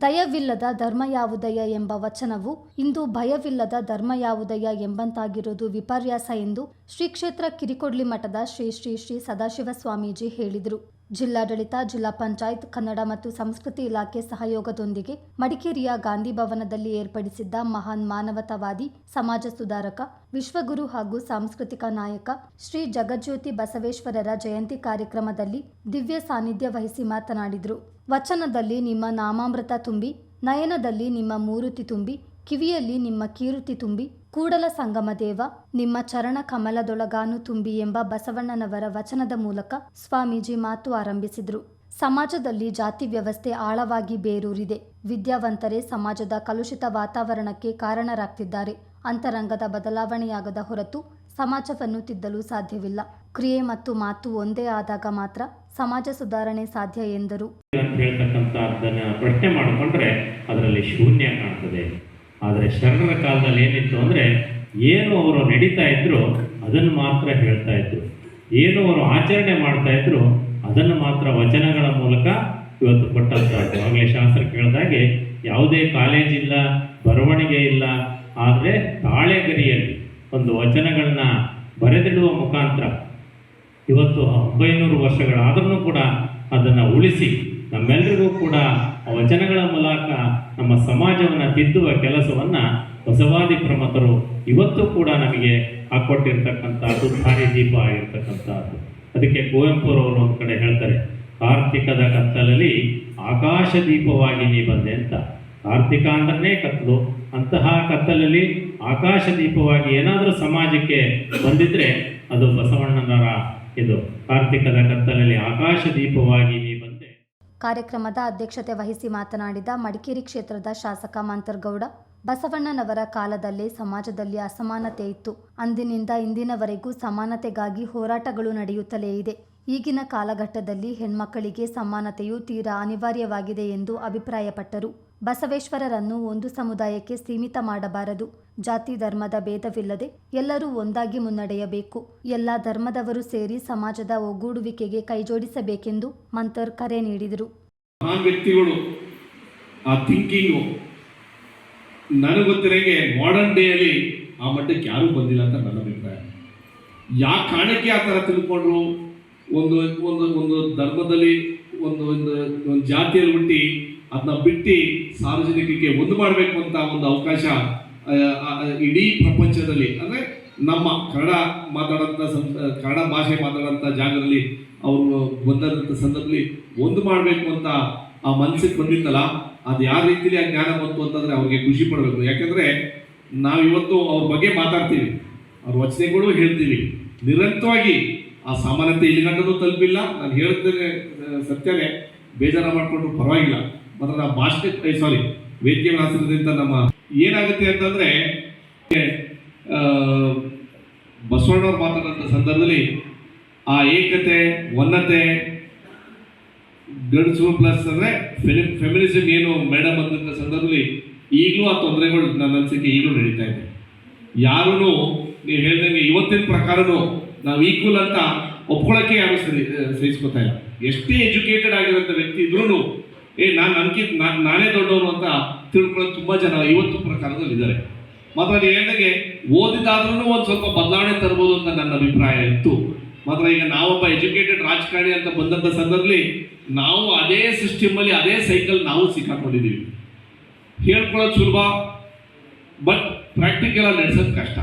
ದಯವಿಲ್ಲದ ಧರ್ಮ ಯಾವುದಯ ಎಂಬ ವಚನವು ಇಂದು ಭಯವಿಲ್ಲದ ಧರ್ಮ ಯಾವುದಯ ಎಂಬಂತಾಗಿರುವುದು ವಿಪರ್ಯಾಸ ಎಂದು ಶ್ರೀ ಕ್ಷೇತ್ರ ಕಿರಿಕೊಡ್ಲಿ ಮಠದ ಶ್ರೀ ಶ್ರೀ ಶ್ರೀ ಸದಾಶಿವ ಸ್ವಾಮೀಜಿ ಹೇಳಿದರು. ಜಿಲ್ಲಾಡಳಿತ, ಜಿಲ್ಲಾ ಪಂಚಾಯತ್, ಕನ್ನಡ ಮತ್ತು ಸಂಸ್ಕೃತಿ ಇಲಾಖೆ ಸಹಯೋಗದೊಂದಿಗೆ ಮಡಿಕೇರಿಯ ಗಾಂಧಿ ಭವನದಲ್ಲಿ ಏರ್ಪಡಿಸಿದ್ದ ಮಹಾನ್ ಮಾನವತಾವಾದಿ, ಸಮಾಜ ಸುಧಾರಕ, ವಿಶ್ವಗುರು ಹಾಗೂ ಸಾಂಸ್ಕೃತಿಕ ನಾಯಕ ಶ್ರೀ ಜಗಜ್ಯೋತಿ ಬಸವೇಶ್ವರರ ಜಯಂತಿ ಕಾರ್ಯಕ್ರಮದಲ್ಲಿ ದಿವ್ಯ ಸಾನ್ನಿಧ್ಯ ವಹಿಸಿ ಮಾತನಾಡಿದರು. ವಚನದಲ್ಲಿ ನಿಮ್ಮ ನಾಮಾಮೃತ ತುಂಬಿ, ನಯನದಲ್ಲಿ ನಿಮ್ಮ ಮೂರುತಿ ತುಂಬಿ, ಕಿವಿಯಲ್ಲಿ ನಿಮ್ಮ ಕೀರುತಿ ತುಂಬಿ ಕೂಡಲ ಸಂಗಮ ದೇವ, ನಿಮ್ಮ ಚರಣ ಕಮಲದೊಳಗಾನು ತುಂಬಿ ಎಂಬ ಬಸವಣ್ಣನವರ ವಚನದ ಮೂಲಕ ಸ್ವಾಮೀಜಿ ಮಾತು ಆರಂಭಿಸಿದರು. ಸಮಾಜದಲ್ಲಿ ಜಾತಿ ವ್ಯವಸ್ಥೆ ಆಳವಾಗಿ ಬೇರೂರಿದೆ. ವಿದ್ಯಾವಂತರೇ ಸಮಾಜದ ಕಲುಷಿತ ವಾತಾವರಣಕ್ಕೆ ಕಾರಣರಾಗ್ತಿದ್ದಾರೆ. ಅಂತರಂಗದ ಬದಲಾವಣೆಯಾಗದ ಹೊರತು ಸಮಾಜವನ್ನು ತಿದ್ದಲು ಸಾಧ್ಯವಿಲ್ಲ. ಕ್ರಿಯೆ ಮತ್ತು ಮಾತು ಒಂದೇ ಆದಾಗ ಮಾತ್ರ ಸಮಾಜ ಸುಧಾರಣೆ ಸಾಧ್ಯ ಎಂದರು. ಪ್ರಶ್ನೆ ಮಾಡಿಕೊಂಡ್ರೆ ಅದರಲ್ಲಿ ಶೂನ್ಯ ಕಾಣ್ತದೆ. ಆದರೆ ಶರಣರ ಕಾಲದಲ್ಲಿ ಏನಿತ್ತು ಅಂದರೆ ಏನು ಅವರು ನಡೀತಾ ಇದ್ರು, ಅದನ್ನು ಮಾತ್ರ ಹೇಳ್ತಾ ಇದ್ರು. ಏನು ಅವರು ಆಚರಣೆ ಮಾಡ್ತಾ ಇದ್ರು, ಅದನ್ನು ಮಾತ್ರ ವಚನಗಳ ಮೂಲಕ ಇವತ್ತು ಕೊಟ್ಟಂಥದ್ದು. ಆಗಲೇ ಶಾಸ್ತ್ರ ಕೇಳಿದಾಗೆ ಯಾವುದೇ ಕಾಲೇಜ್ ಇಲ್ಲ, ಬರವಣಿಗೆ ಇಲ್ಲ, ಆದರೆ ತಾಳೆಗರಿಯಲ್ಲಿ ಒಂದು ವಚನಗಳನ್ನ ಬರೆದಿಡುವ ಮುಖಾಂತರ ಇವತ್ತು ಒಂಬೈನೂರು ವರ್ಷಗಳಾದ್ರೂ ಕೂಡ ಅದನ್ನು ಉಳಿಸಿ ನಮ್ಮೆಲ್ಲರಿಗೂ ಕೂಡ ವಚನಗಳ ಮೂಲಕ ನಮ್ಮ ಸಮಾಜವನ್ನು ತಿದ್ದುವ ಕೆಲಸವನ್ನು ಬಸವಾದಿ ಪ್ರಮತರು ಇವತ್ತು ಕೂಡ ನಮಗೆ ಹಾಕ್ಕೊಟ್ಟಿರ್ತಕ್ಕಂಥದ್ದು ದಾರಿ ದೀಪ ಆಗಿರ್ತಕ್ಕಂಥದ್ದು. ಅದಕ್ಕೆ ಕುವೆಂಪುರವರು ಒಂದು ಕಡೆ ಹೇಳ್ತಾರೆ, ಕಾರ್ತಿಕದ ಕತ್ತಲಲ್ಲಿ ಆಕಾಶ ದೀಪವಾಗಿ ನೀ ಬಂದೆ ಅಂತ. ಕಾರ್ತಿಕ ಅಂದ್ರೆ ಕತ್ತಲು. ಅಂತಹ ಕತ್ತಲಲ್ಲಿ ಆಕಾಶ ದೀಪವಾಗಿ ಏನಾದರೂ ಸಮಾಜಕ್ಕೆ ಬಂದಿದ್ರೆ ಅದು ಬಸವಣ್ಣನವರ ಇದು. ಕಾರ್ತಿಕದ ಕತ್ತಲಲ್ಲಿ ಆಕಾಶ ದೀಪವಾಗಿ ನೀ ಕಾರ್ಯಕ್ರಮದ ಅಧ್ಯಕ್ಷತೆ ವಹಿಸಿ ಮಾತನಾಡಿದ ಮಡಿಕೇರಿ ಕ್ಷೇತ್ರದ ಶಾಸಕ ಮಂತರ್ಗೌಡ, ಬಸವಣ್ಣನವರ ಕಾಲದಲ್ಲಿ ಸಮಾಜದಲ್ಲಿ ಅಸಮಾನತೆ ಇತ್ತು. ಅಂದಿನಿಂದ ಇಂದಿನವರೆಗೂ ಸಮಾನತೆಗಾಗಿ ಹೋರಾಟಗಳು ನಡೆಯುತ್ತಲೇ ಇದೆ. ಈಗಿನ ಕಾಲಘಟ್ಟದಲ್ಲಿ ಹೆಣ್ಮಕ್ಕಳಿಗೆ ಸಮಾನತೆಯು ತೀರಾ ಅನಿವಾರ್ಯವಾಗಿದೆ ಎಂದು ಅಭಿಪ್ರಾಯಪಟ್ಟರು. ಬಸವೇಶ್ವರರನ್ನು ಒಂದು ಸಮುದಾಯಕ್ಕೆ ಸೀಮಿತ ಮಾಡಬಾರದು. ಜಾತಿ ಧರ್ಮದ ಭೇದವಿಲ್ಲದೆ ಎಲ್ಲರೂ ಒಂದಾಗಿ ಮುನ್ನಡೆಯಬೇಕು. ಎಲ್ಲ ಧರ್ಮದವರು ಸೇರಿ ಸಮಾಜದ ಒಗ್ಗೂಡುವಿಕೆಗೆ ಕೈಜೋಡಿಸಬೇಕೆಂದು ಮಂತರ್ ಕರೆ ನೀಡಿದರು. ಮಹಾನ್ ವ್ಯಕ್ತಿಗಳು, ಆ ಥಿಂಕಿಂಗು ನನಗೆ ಗೊತ್ತಿರಂಗೆ ಮಾಡರ್ನ್ ಡೇಯಲ್ಲಿ ಆ ಮಟ್ಟಕ್ಕೆ ಯಾರೂ ಬಂದಿಲ್ಲ ಅಂತ ನನ್ನ ಅಭಿಪ್ರಾಯ. ಯಾ ಕಾರಣಕ್ಕೆ ಆ ಥರ ತಿಳ್ಕೊಂಡ್ರು? ಒಂದು ಒಂದು ಒಂದು ಧರ್ಮದಲ್ಲಿ ಒಂದು ಒಂದು ಒಂದು ಜಾತಿಯಲ್ಲಿ ಹುಟ್ಟಿ ಅದನ್ನ ಬಿಟ್ಟು ಸಾರ್ವಜನಿಕರಿಗೆ ಒಂದು ಮಾಡಬೇಕು ಅಂತ ಒಂದು ಅವಕಾಶ ಇಡೀ ಪ್ರಪಂಚದಲ್ಲಿ, ಅಂದರೆ ನಮ್ಮ ಕನ್ನಡ ಮಾತಾಡೋಂಥ ಕನ್ನಡ ಭಾಷೆ ಮಾತಾಡೋಂಥ ಜಾಗದಲ್ಲಿ ಅವರು ಬಂದಂಥ ಸಂದರ್ಭದಲ್ಲಿ ಒಂದು ಮಾಡಬೇಕು ಅಂತ ಆ ಮನಸ್ಸಿಗೆ ಬಂದಿತ್ತಲ್ಲ, ಅದು ಯಾವ ರೀತಿಲಿ ಆ ಜ್ಞಾನ ಬಂತು ಅಂತಂದ್ರೆ ಅವ್ರಿಗೆ ಖುಷಿ ಪಡಬೇಕು. ಯಾಕಂದ್ರೆ ನಾವು ಇವತ್ತು ಅವ್ರ ಬಗ್ಗೆ ಮಾತಾಡ್ತೀವಿ, ಅವ್ರ ವಚನೆಗಳು ಹೇಳ್ತೀವಿ. ನಿರಂತರವಾಗಿ ಆ ಸಾಮಾನ್ಯತೆ ಇಲ್ಲಿ ಗಂಟನೂ ತಲುಪಿಲ್ಲ. ನಾನು ಹೇಳ್ತೇನೆ ಸತ್ಯನೇ, ಬೇಜಾರ ಮಾಡಿಕೊಂಡ್ರು ಪರವಾಗಿಲ್ಲ. ಮಾತ್ರ ಭಾಷೆ ಸಾರಿ ವೇದಿಕೆ ಹಾಸಿರೋದ್ರಿಂದ ನಮ್ಮ ಏನಾಗುತ್ತೆ ಅಂತಂದ್ರೆ ಬಸವಣ್ಣವ್ರು ಮಾತಾಡಂಥ ಸಂದರ್ಭದಲ್ಲಿ ಆ ಏಕತೆ, ಒನ್ನತೆ, ಗಂಡಸು ಪ್ಲಸ್ ಅಂದರೆ ಫೆಮಿ ಫೆಮಿನಿಸಮ್ ಏನು ಮೇಡಮ್ ಅಂದಂಥ ಸಂದರ್ಭದಲ್ಲಿ ಈಗಲೂ ಆ ತೊಂದರೆಗಳು ನನ್ನ ಅನಿಸಿಕೆ ಈಗಲೂ ನಡೀತಾ ಇದೆ. ಯಾರೂ ನೀವು ಹೇಳಿದಂಗೆ ಇವತ್ತಿನ ಪ್ರಕಾರನೂ ನಾವು ಈಕ್ವಲ್ ಅಂತ ಒಪ್ಕೊಳ್ಳೋಕ್ಕೆ ಯಾರು ಸರಿ ಸಹಿಸ್ಕೊತಾ ಇಲ್ಲ. ಎಷ್ಟೇ ಎಜುಕೇಟೆಡ್ ಆಗಿರೋಂಥ ವ್ಯಕ್ತಿ ಇದ್ರೂ ಏ, ನಾನು ನನಗೆ ನಾನು ನಾನೇ ದೊಡ್ಡವರು ಅಂತ ತಿಳ್ಕೊಳ್ಳೋದು ತುಂಬ ಜನ ಇವತ್ತು ಪ್ರಕಾರದಲ್ಲಿ ಇದ್ದಾರೆ ಮಾತ್ರ ಹೇಳ್ದಂಗೆ ಓದಿದಾದ್ರೂ ಒಂದು ಸ್ವಲ್ಪ ಬದಲಾವಣೆ ತರ್ಬೋದು ಅಂತ ನನ್ನ ಅಭಿಪ್ರಾಯ ಇತ್ತು. ಮಾತ್ರ ಈಗ ನಾವೊಬ್ಬ ಎಜುಕೇಟೆಡ್ ರಾಜಕಾರಣಿ ಅಂತ ಬಂದಂಥ ಸಂದರ್ಭದಲ್ಲಿ ನಾವು ಅದೇ ಸಿಸ್ಟಮಲ್ಲಿ ಅದೇ ಸೈಕಲ್ ನಾವು ಸಿಕ್ಕಾಕೊಂಡಿದ್ದೀವಿ. ಹೇಳ್ಕೊಳ್ಳೋದು ಸುಲಭ ಬಟ್ ಪ್ರಾಕ್ಟಿಕಲ್ ಆಗಿ ನಡೆಸೋದು ಕಷ್ಟ.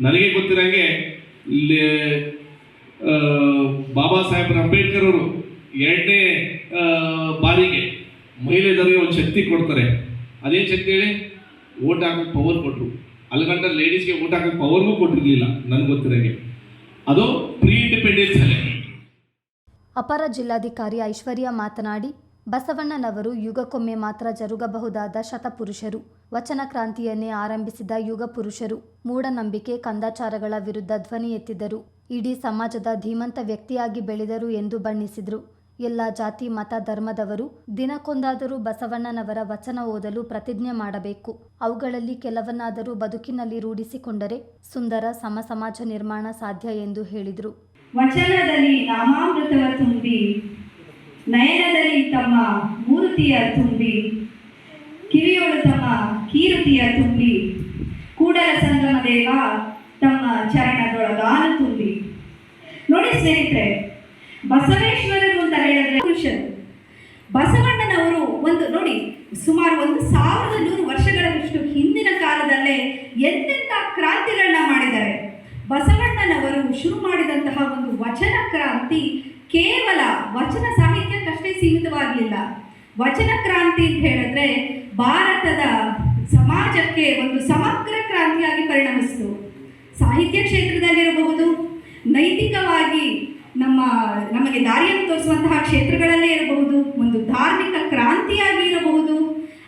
ನನಗೆ ಗೊತ್ತಿರೋಂಗೆ ಇಲ್ಲಿ ಬಾಬಾ ಸಾಹೇಬ್ ಅಂಬೇಡ್ಕರ್ ಅವರು ಎರಡನೇ ಬಾರಿಗೆ ಮಹಿಳೆಯರಿಗೆ ಒಂದು ಶಕ್ತಿ ಕೊಡ್ತಾರೆ. ಅದೇನು ಶಕ್ತಿ ಹೇಳಿ ಓಟ್ ಹಾಕೋಕೆ ಪವರ್ ಕೊಟ್ಟರು ಅಲ್ಲಿಗಂಟ ಲೇಡೀಸ್ಗೆ ಓಟ್ ಹಾಕೋಕೆ ಪವರ್ಗೂ ಕೊಟ್ಟಿರಲಿಲ್ಲ ನನಗೆ ಗೊತ್ತಿರೋಂಗೆ ಅದು ಪ್ರೀ ಇಂಡಿಪೆಂಡೆನ್ಸ್ ಅಲ್ಲೇ. ಅಪರ ಜಿಲ್ಲಾಧಿಕಾರಿ ಐಶ್ವರ್ಯ ಮಾತನಾಡಿ, ಬಸವಣ್ಣನವರು ಯುಗಕ್ಕೊಮ್ಮೆ ಮಾತ್ರ ಜರುಗಬಹುದಾದ ಶತಪುರುಷರು. ವಚನ ಕ್ರಾಂತಿಯನ್ನೇ ಆರಂಭಿಸಿದ ಯುಗ ಪುರುಷರು ಮೂಢನಂಬಿಕೆ, ಕಂದಾಚಾರಗಳ ವಿರುದ್ಧ ಧ್ವನಿ ಎತ್ತಿದ್ದರು. ಇಡೀ ಸಮಾಜದ ಧೀಮಂತ ವ್ಯಕ್ತಿಯಾಗಿ ಬೆಳೆದರು ಎಂದು ಬಣ್ಣಿಸಿದರು. ಎಲ್ಲ ಜಾತಿ, ಮತ, ಧರ್ಮದವರು ದಿನಕ್ಕೊಂದಾದರೂ ಬಸವಣ್ಣನವರ ವಚನ ಓದಲು ಪ್ರತಿಜ್ಞೆ ಮಾಡಬೇಕು. ಅವುಗಳಲ್ಲಿ ಕೆಲವನ್ನಾದರೂ ಬದುಕಿನಲ್ಲಿ ರೂಢಿಸಿಕೊಂಡರೆ ಸುಂದರ ಸಮ ಸಮಾಜ ನಿರ್ಮಾಣ ಸಾಧ್ಯ ಎಂದು ಹೇಳಿದರು. ವಚನದಲ್ಲಿ ನಾಮಾಮೃತವ ತುಂಬಿ, ನಯನದಲ್ಲಿ ತಮ್ಮ ಮೂರ್ತಿಯ ತುಂಬಿ ಕಿವಿಯೊಳು ತಮ್ಮ ಕೀರ್ತಿಯ ತುಂಬಿ, ಕೂಡಲ ಸಂಗಮ ದೇವ ತಮ್ಮ ಚರಣದೊಳಗಾನು ತುಂಬಿ. ನೋಡಿ ಸ್ನೇಹಿತರೆ ಬಸವೇಶ್ವರರು ಅಂತ ಹೇಳಿದ್ರೆ ಪುರುಷರು. ಬಸವಣ್ಣನವರು ಒಂದು ನೋಡಿ, ಸುಮಾರು ಒಂದು ಸಾವಿರದ ನೂರು ವರ್ಷಗಳಷ್ಟು ಹಿಂದಿನ ಕಾಲದಲ್ಲೇ ಎಂತೆಂಥ ಕ್ರಾಂತಿಗಳನ್ನ ಮಾಡಿದ್ದಾರೆ. ಬಸವಣ್ಣನವರು ಶುರು ಮಾಡಿದಂತಹ ಒಂದು ವಚನ ಕ್ರಾಂತಿ ಕೇವಲ ವಚನ ಸಾಹಿತ್ಯಕ್ಕಷ್ಟೇ ಸೀಮಿತವಾಗಲಿಲ್ಲ ವಚನ ಕ್ರಾಂತಿ ಅಂತ ಹೇಳಿದ್ರೆ ಭಾರತದ ಸಮಾಜಕ್ಕೆ ಒಂದು ಸಮಗ್ರ ಕ್ರಾಂತಿಯಾಗಿ ಪರಿಣಮಿಸಿತು. ಸಾಹಿತ್ಯ ಕ್ಷೇತ್ರದಲ್ಲಿರಬಹುದು, ನೈತಿಕವಾಗಿ ನಮ್ಮ, ನಮಗೆ ದಾರಿಯನ್ನು ತೋರಿಸುವಂತಹ ಕ್ಷೇತ್ರಗಳಲ್ಲೇ ಇರಬಹುದು, ಒಂದು ಧಾರ್ಮಿಕ ಕ್ರಾಂತಿಯಾಗಿ ಇರಬಹುದು,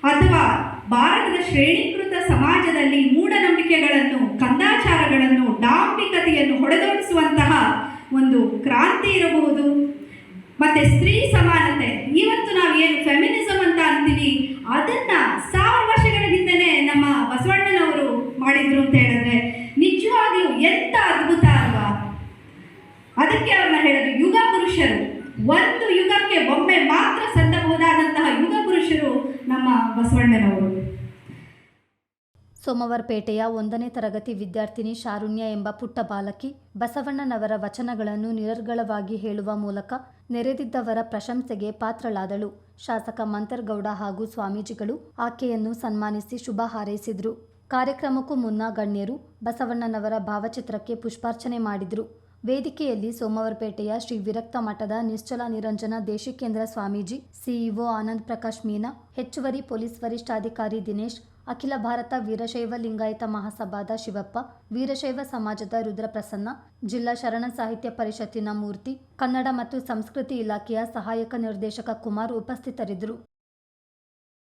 ಅಥವಾ ಭಾರತದ ಶ್ರೇಣೀಕೃತ ಸಮಾಜದಲ್ಲಿ ಮೂಢನಂಬಿಕೆಗಳನ್ನು, ಕಂದಾಚಾರಗಳನ್ನು, ಡಾಂಬಿಕತೆಯನ್ನು ಹೊಡೆದೋಡಿಸುವಂತಹ ಒಂದು ಕ್ರಾಂತಿ ಇರಬಹುದು. ಮತ್ತೆ ಸ್ತ್ರೀ ಸಮಾನತೆ ಇವತ್ತು ನಾವು ಏನು ಫೆಮಿನಿಸಮ್ ಅಂತ ಅಂತೀವಿ, ಅದನ್ನ ಸಾವಿರ ವರ್ಷಗಳ ಹಿಂದೆನೆ ನಮ್ಮ ಬಸವಣ್ಣನವರು ಮಾಡಿದ್ರು ಅಂತ ಹೇಳಿದ್ರೆ, ನಿಜವಾಗ್ಲೂ ಎಂತ ಅದ್ಭುತ ಅಲ್ವಾ? ಅದಕ್ಕೆ ಹೇಳಿದ್ರು, ಯುಗ ಪುರುಷರು. ಒಂದು ಯುಗಕ್ಕೆ ಒಮ್ಮೆ ಮಾತ್ರ ಸಲ್ಲಬಹುದಾದಂತಹ ಯುಗ ಪುರುಷರು ನಮ್ಮ ಬಸವಣ್ಣನವರು. ಸೋಮವಾರಪೇಟೆಯ ಒಂದನೇ ತರಗತಿ ವಿದ್ಯಾರ್ಥಿನಿ ಶಾರುಣ್ಯ ಎಂಬ ಪುಟ್ಟ ಬಾಲಕಿ ಬಸವಣ್ಣನವರ ವಚನಗಳನ್ನು ನಿರರ್ಗಳವಾಗಿ ಹೇಳುವ ಮೂಲಕ ನೆರೆದಿದ್ದವರ ಪ್ರಶಂಸೆಗೆ ಪಾತ್ರಳಾದಳು. ಶಾಸಕ ಮಂತರ್ಗೌಡ ಹಾಗೂ ಸ್ವಾಮೀಜಿಗಳು ಆಕೆಯನ್ನು ಸನ್ಮಾನಿಸಿ ಶುಭ ಹಾರೈಸಿದರು. ಕಾರ್ಯಕ್ರಮಕ್ಕೂ ಮುನ್ನ ಗಣ್ಯರು ಬಸವಣ್ಣನವರ ಭಾವಚಿತ್ರಕ್ಕೆ ಪುಷ್ಪಾರ್ಚನೆ ಮಾಡಿದರು. ವೇದಿಕೆಯಲ್ಲಿ ಸೋಮವಾರಪೇಟೆಯ ಶ್ರೀ ವಿರಕ್ತ ಮಠದ ನಿಶ್ಚಲ ನಿರಂಜನ ದೇಶಿಕೇಂದ್ರ ಸ್ವಾಮೀಜಿ ಸಿಇಒ ಆನಂದ್ ಪ್ರಕಾಶ್ ಮೀನಾ, ಹೆಚ್ಚುವರಿ ಪೊಲೀಸ್ ವರಿಷ್ಠಾಧಿಕಾರಿ ದಿನೇಶ್, ಅಖಿಲ ಭಾರತ ವೀರಶೈವ ಲಿಂಗಾಯತ ಮಹಾಸಭಾದ ಶಿವಪ್ಪ, ವೀರಶೈವ ಸಮಾಜದ ರುದ್ರಪ್ರಸನ್ನ, ಜಿಲ್ಲಾ ಶರಣ ಸಾಹಿತ್ಯ ಪರಿಷತ್ತಿನ ಮೂರ್ತಿ, ಕನ್ನಡ ಮತ್ತು ಸಂಸ್ಕೃತಿ ಇಲಾಖೆಯ ಸಹಾಯಕ ನಿರ್ದೇಶಕ ಕುಮಾರ್ ಉಪಸ್ಥಿತರಿದ್ದರು.